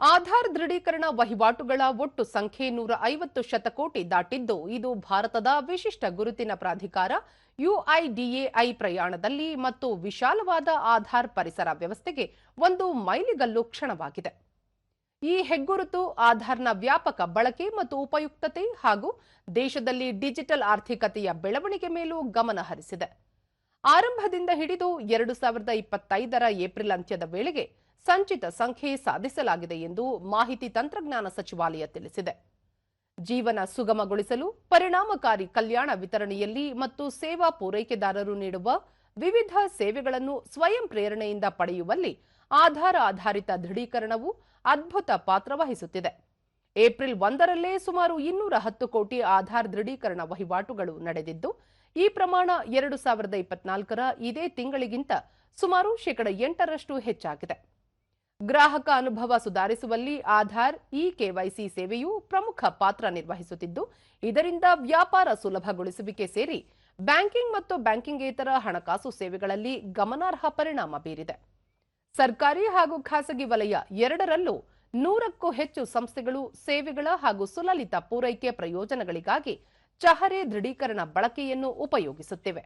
ಆಧಾರ್ ದೃಢೀಕರಣ ವಹಿವಾಟುಗಳ ಒಟ್ಟು ಸಂಖ್ಯೆ ನೂರ ಐವತ್ತು ಶತಕೋಟಿ ದಾಟಿದ್ದು, ಇದು ಭಾರತದ ವಿಶಿಷ್ಟ ಗುರುತಿನ ಪ್ರಾಧಿಕಾರ ಯುಐಡಿಎಐ ಪ್ರಯಾಣದಲ್ಲಿ ಮತ್ತು ವಿಶಾಲವಾದ ಆಧಾರ್ ಪರಿಸರ ವ್ಯವಸ್ಥೆಗೆ ಒಂದು ಮೈಲಿಗಲ್ಲು ಕ್ಷಣವಾಗಿದೆ. ಈ ಹೆಗ್ಗುರುತು, ಆಧಾರ್ನ ವ್ಯಾಪಕ ಬಳಕೆ ಮತ್ತು ಉಪಯುಕ್ತತೆ ಹಾಗೂ ದೇಶದಲ್ಲಿ ಡಿಜಿಟಲ್ ಆರ್ಥಿಕತೆಯ ಬೆಳವಣಿಗೆ ಮೇಲೂ ಗಮನ ಹರಿಸಿದೆ. ಆರಂಭದಿಂದ ಹಿಡಿದು ಎರಡು ಸಾವಿರದ ಇಪ್ಪತ್ತೈದರ ಏಪ್ರಿಲ್ ಅಂತ್ಯದ ವೇಳೆಗೆ ಸಂಚಿತ ಸಂಖ್ಯೆ ಸಾಧಿಸಲಾಗಿದೆ ಎಂದು ಮಾಹಿತಿ ತಂತ್ರಜ್ಞಾನ ಸಚಿವಾಲಯ ತಿಳಿಸಿದೆ. ಜೀವನ ಸುಗಮಗೊಳಿಸಲು, ಪರಿಣಾಮಕಾರಿ ಕಲ್ಯಾಣ ವಿತರಣೆಯಲ್ಲಿ ಮತ್ತು ಸೇವಾ ಪೂರೈಕೆದಾರರು ನೀಡುವ ವಿವಿಧ ಸೇವೆಗಳನ್ನು ಸ್ವಯಂ ಪ್ರೇರಣೆಯಿಂದ ಪಡೆಯುವಲ್ಲಿ ಆಧಾರ ಆಧಾರಿತ ದೃಢೀಕರಣವು ಅದ್ಭುತ ಪಾತ್ರ ವಹಿಸುತ್ತಿದೆ. ಏಪ್ರಿಲ್ ಒಂದರಲ್ಲೇ ಸುಮಾರು ಇನ್ನೂರ ಹತ್ತು ಕೋಟಿ ಆಧಾರ್ ದೃಢೀಕರಣ ವಹಿವಾಟುಗಳು ನಡೆದಿದ್ದು, ಈ ಪ್ರಮಾಣ ಎರಡು ಸಾವಿರದ ಇಪ್ಪತ್ನಾಲ್ಕರ ಇದೇ ತಿಂಗಳಿಗಿಂತ ಸುಮಾರು ಶೇಕಡ ಎಂಟರಷ್ಟು ಹೆಚ್ಚಾಗಿದೆ. ಗ್ರಾಹಕ ಅನುಭವ ಸುಧಾರಿಸುವಲ್ಲಿ ಆಧಾರ್ ಇ ಕೆವೈಸಿ ಸೇವೆಯು ಪ್ರಮುಖ ಪಾತ್ರ ನಿರ್ವಹಿಸುತ್ತಿದ್ದು, ಇದರಿಂದ ವ್ಯಾಪಾರ ಸುಲಭಗೊಳಿಸುವಿಕೆ ಸೇರಿ ಬ್ಯಾಂಕಿಂಗ್ ಮತ್ತು ಬ್ಯಾಂಕಿಂಗೇತರ ಹಣಕಾಸು ಸೇವೆಗಳಲ್ಲಿ ಗಮನಾರ್ಹ ಪರಿಣಾಮ ಬೀರಿದೆ. ಸರ್ಕಾರಿ ಹಾಗೂ ಖಾಸಗಿ ವಲಯ ಎರಡರಲ್ಲೂ ನೂರಕ್ಕೂ ಹೆಚ್ಚು ಸಂಸ್ಥೆಗಳು ಸೇವೆಗಳ ಹಾಗೂ ಸುಲಲಿತ ಪೂರೈಕೆ ಪ್ರಯೋಜನಗಳಿಗಾಗಿ ಚಹರೆ ದೃಢೀಕರಣ ಬಳಕೆಯನ್ನು ಉಪಯೋಗಿಸುತ್ತಿವೆ.